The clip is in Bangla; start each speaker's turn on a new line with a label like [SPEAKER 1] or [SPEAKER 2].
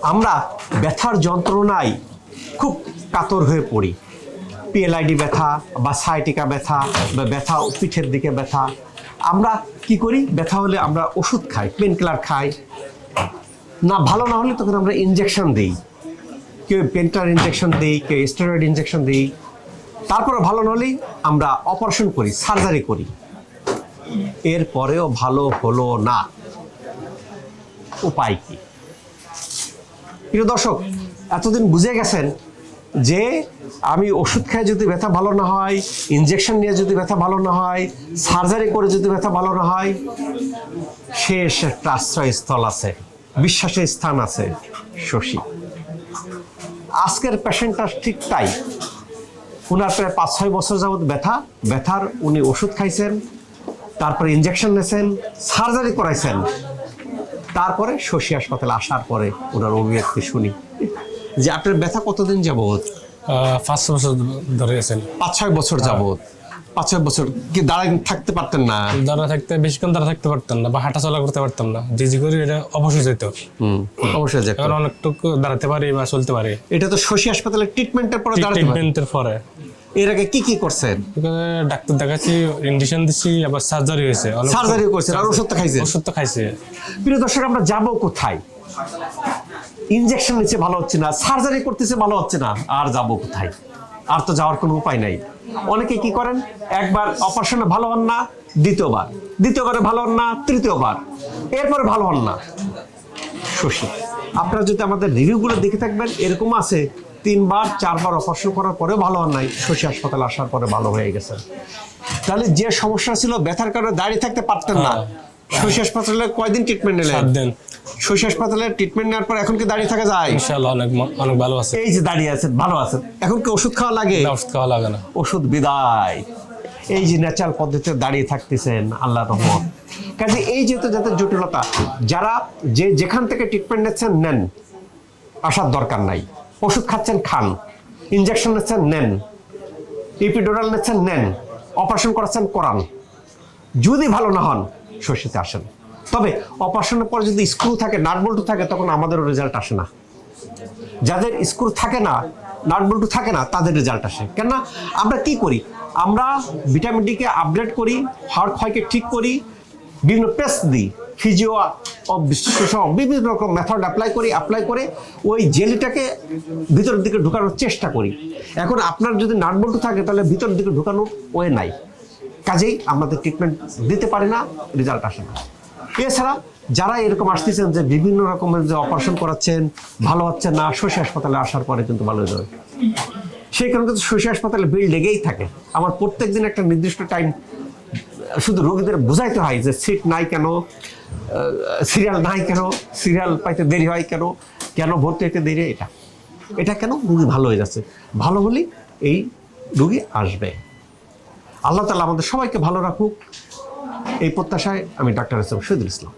[SPEAKER 1] আমরা ব্যথার যন্ত্রণায় খুব কাতর হয়ে পড়ি। পিএলআইডি ব্যথা বা সাইটিকা ব্যথা বা ব্যথা পিঠের দিকে ব্যথা। আমরা কি করি? ব্যথা হলে আমরা ওষুধ খাই পেন কিলার খাই। না, ভালো না হলে তখন আমরা ইনজেকশন দিই। কেউ পেনটার ইনজেকশন দিই, কেউ স্টেরয়েড ইনজেকশন দিই। তারপরে ভালো না হলেই আমরা অপারেশন করি সার্জারি করি। এরপরেও ভালো হলো না। উপায় কি? প্রিয় দর্শক, এতদিন বুঝে গেছেন যে আমি ওষুধ খেয়ে যদি ব্যথা ভালো না হয় ইনজেকশন নিয়ে যদি ব্যথা ভালো না হয় সার্জারি করে যদি ব্যথা ভালো না হয়, শেষ একটা আশ্রয়স্থল আছে, বিশ্বাসের স্থান আছে শশী। আজকের পেশেন্টটা ঠিক তাই। ওনার প্রায় পাঁচ, ছয় বছর যাবত ব্যথা, ব্যথার উনি ওষুধ খাইছেন, তারপরে ইনজেকশন নিয়েছেন সার্জারি করাইছেন। তারপরে শশী হাসপাতালে আসার পরে ওনার অভিব্যক্তি শুনি। যে আপনার ব্যথা কতদিন
[SPEAKER 2] আহ, পাঁচ বছর ধরে আছেন।
[SPEAKER 1] পাঁচ ছয় বছর যাবত পাঁচ ছয় বছর কি দাঁড়ায় থাকতে পারতেন না?
[SPEAKER 2] দাঁড়া থাকতে বেশিক্ষণ দাঁড়া থাকতে পারতাম না বা হাঁটা চলা করতে পারতাম না। যে যে করি এটা অবশ্যই যেত।
[SPEAKER 1] হুম অবশ্যই যে
[SPEAKER 2] এখন অনেকটুকু দাঁড়াতে পারি বা চলতে পারি।
[SPEAKER 1] এটা তো শশী হাসপাতালে ট্রিটমেন্টের পরে
[SPEAKER 2] ট্রিটমেন্টের পরে।
[SPEAKER 1] এর আগে কি কি করছেন?
[SPEAKER 2] ডাক্তার দেখাচ্ছি ইঞ্জেকশন দিচ্ছি আবার সার্জারি হয়েছে।
[SPEAKER 1] সার্জারি করছেন আর ওষুধ তো খাইছেন?
[SPEAKER 2] ওষুধ তো খাইছে।
[SPEAKER 1] প্রিয় দর্শক আমরা যাব কোথায়? ইনজেকশন নিচ্ছে ভালো হচ্ছে না। সার্জারি করতেছে ভালো হচ্ছে না। আর যাব কোথায়? আর তো যাওয়ার কোনো উপায় নাই। অনেকে কি করেন? একবার অপারেশনে ভালো হন না দ্বিতীয়বার। দ্বিতীয়বারে ভালো হন না তৃতীয়বার। এরপরে ভালো হন না। শশী আপনারা যদি আমাদের রিভিউগুলো দেখে থাকবেন এরকম আছে তিনবার চারবার অপারেশন করার পরেও ভালো হন নাই। শশী হাসপাতালে আসার পরে ভালো হয়ে গেছে। তাহলে যে সমস্যা ছিল ব্যথার কারণে দাঁড়িয়ে থাকতে পারতেন না। শশী হাসপাতালে কয়দিন ট্রিটমেন্ট নিলেন?
[SPEAKER 2] দিন।
[SPEAKER 1] শশী হাসপাতালে ট্রিটমেন্ট নেওয়ার পর এখন কি দাঁড়িয়ে থাকা যায়?
[SPEAKER 2] ইনশাল্লাহ অনেক অনেক ভালো আছে।
[SPEAKER 1] এই যে দাঁড়িয়ে আছেন ভালো আছেন। এখন কি ওষুধ খাওয়া লাগে?
[SPEAKER 2] না, ওষুধ খাওয়া লাগে না।
[SPEAKER 1] ওষুধ বিদায়। এই যে ন্যাচারাল পদ্ধতিতে দাঁড়িয়ে থাকতেছেন আল্লাহ রহমত। কাজে এই যেহেতু যাদের জটিলতা যারা যে যেখান থেকে ট্রিটমেন্ট নিচ্ছেন নেন। আসার দরকার নাই। ওষুধ খাচ্ছেন খান ইনজেকশন নিচ্ছেন নেন ইপিডোরাল নিচ্ছেন নেন অপারেশন করাচ্ছেন করান। যদি ভালো না হন, শশীতে আসেন। তবে অপারেশনের পর যদি স্ক্রু থাকে নাট বল্টু থাকে, তখন আমাদেরও রেজাল্ট আসে না। যাদের স্ক্রু থাকে না নাট বল্টু থাকে না, তাদের রেজাল্ট আসে। কেননা আমরা কি করি? আমরা ভিটামিন ডিকে আপডেট করি হাড় ক্ষয়কে ঠিক করি, বিভিন্ন পেস্ট দিই ফিজিও সহ বিভিন্ন রকম মেথড অ্যাপ্লাই করি অ্যাপ্লাই করে ওই জেলিটাকে ভিতরের দিকে ঢুকানোর চেষ্টা করি। এখন আপনার যদি নাট বল্টু থাকে, তাহলে ভিতরের দিকে ঢুকানোর ওয়ে নাই। কাজেই আমাদের ট্রিটমেন্ট দিতে পারে না রেজাল্ট আসে না। এছাড়া যারা এরকম আসতেছেন যে বিভিন্ন রকমের যে অপারেশন করাচ্ছেন, ভালো হচ্ছে না, শশী হাসপাতালে আসার পরে কিন্তু ভালো হয়ে যাবে। সেই কারণে কিন্তু শশী হাসপাতালে বিল লেগেই থাকে। আমার প্রত্যেক দিন একটা নির্দিষ্ট টাইম শুধু রোগীদের বোঝাইতে হয় যে সিট নাই কেন সিরিয়াল নাই কেন সিরিয়াল পাইতে দেরি হয় কেন কেন ভর্তি হইতে দেরি এটা। এটা কেন? রুগী ভালো হয়ে যাচ্ছে। ভালো হলে এই রুগী আসবে। আল্লাহ তালা আমাদের সবাইকে ভালো রাখুক। এই প্রত্যাশায় আমি ডাক্তার ইসলাম শহীদুল ইসলাম।